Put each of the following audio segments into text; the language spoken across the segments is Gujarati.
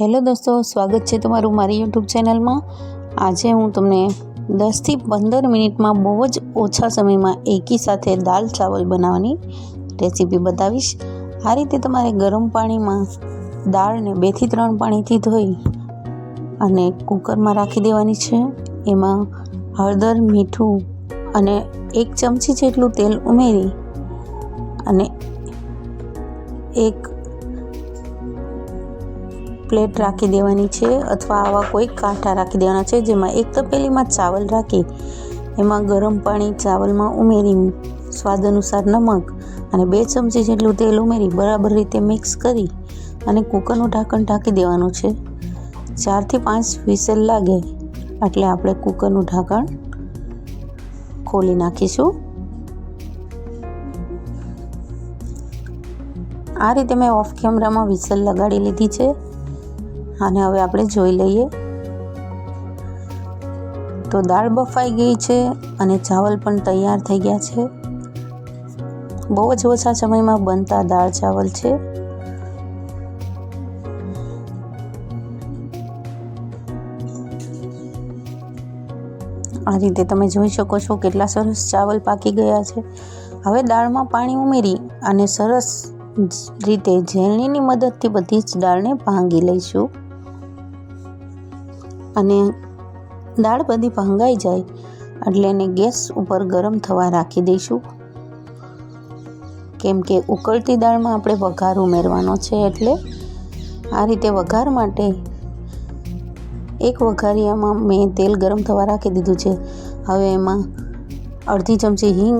હેલો દોસ્તો, સ્વાગત છે તમારું મારી યુટ્યુબ ચેનલમાં. આજે હું તમને દસથી પંદર મિનિટમાં બહુ જ ઓછા સમયમાં એકી સાથે દાલ ચાવલ બનાવવાની રેસીપી બતાવીશ. આ રીતે તમારે ગરમ પાણીમાં દાળને બેથી ત્રણ પાણીથી ધોઈ અને કુકરમાં રાખી દેવાની છે. એમાં હળદર, મીઠું અને એક ચમચી જેટલું તેલ ઉમેરી અને એક પ્લેટ રાખી દેવાની છે અથવા આવા કોઈ કાંઠા રાખી દેવાના છે જેમાં એક તપેલીમાં ચાવલ રાખી, એમાં ગરમ પાણી ચાવલમાં ઉમેરી, સ્વાદ અનુસાર નમક અને બે ચમચી જેટલું તેલ ઉમેરી બરાબર રીતે મિક્સ કરી અને કુકરનું ઢાંકણ ઢાંકી દેવાનું છે. ચારથી પાંચ વિસલ લાગે એટલે આપણે કુકરનું ઢાંકણ ખોલી નાખીશું. આ રીતે મેં ઓફ કેમેરામાં વિસલ લગાડી લીધી છે. અને હવે આપણે જોઈ લઈએ. તો દાળ બફાઈ ગઈ છે અને ચાવલ પણ તૈયાર થઈ ગયા છે. બહુ જ ઓછા સમયમાં બનતા દાળ ચાવલ છે. આ રીતે તમે જોઈ શકો છો કેટલા સરસ ચાવલ પાકી ગયા છે. હવે દાળમાં પાણી ઉમેરી અને સરસ રીતે ઝેરણીની મદદથી બધી જ દાળને ભાંગી લઈશું. અને દાળ બધી ભાંગાઈ જાય એટલે એને ગેસ ઉપર ગરમ થવા રાખી દઈશું. કેમ કે ઉકળતી દાળમાં આપણે વઘાર ઉમેરવાનો છે એટલે આ રીતે વઘાર માટે એક વઘારિયામાં મેં તેલ ગરમ થવા રાખી દીધું છે. હવે એમાં અડધી ચમચી હિંગ,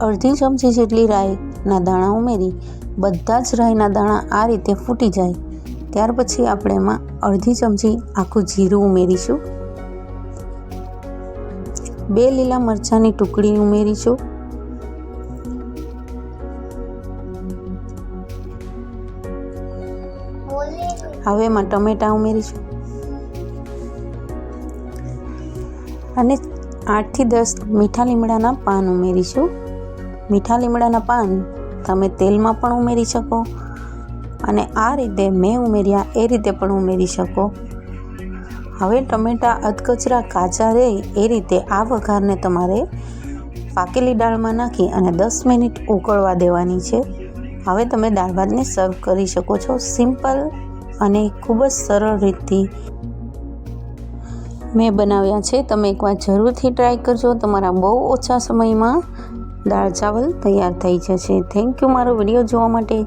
અડધી ચમચી જેટલી રાઈના દાણા ઉમેરી, બધા જ રાઈના દાણા આ રીતે ફૂટી જાય. ત્યાર પછી આપણે એમાં અડધી ચમચી આખું જીરું ઉમેરીશું. બે લીલા મરચાંની ટુકડી ઉમેરીશું. હવે એમાં ટમેટાં ઉમેરીશું. અને આઠથી દસ મીઠા લીમડાના પાન ઉમેરીશું. મીઠા લીમડાના પાન તમે તેલમાં પણ ઉમેરી શકો. અને આ રીતે મેં ઉમેર્યા, એ રીતે પણ ઉમેરી શકો. હવે ટમેટાં, અધકચરા, કાચા રહે એ રીતે આ વઘારને તમારે પાકેલી દાળમાં નાખી અને દસ મિનિટ ઉકળવા દેવાની છે. હવે તમે દાળ ભાતને સર્વ કરી શકો છો સિમ્પલ અને ખૂબ જ સરળ રીતથી. મેં બનાવ્યા છે, તમે એકવાર જરૂરથી ટ્રાય કરજો. તમારા બહુ ઓછા સમયમાં દાળ ચાવલ તૈયાર થઈ જશે. થેન્ક યુ મારો વીડિયો જોવા માટે.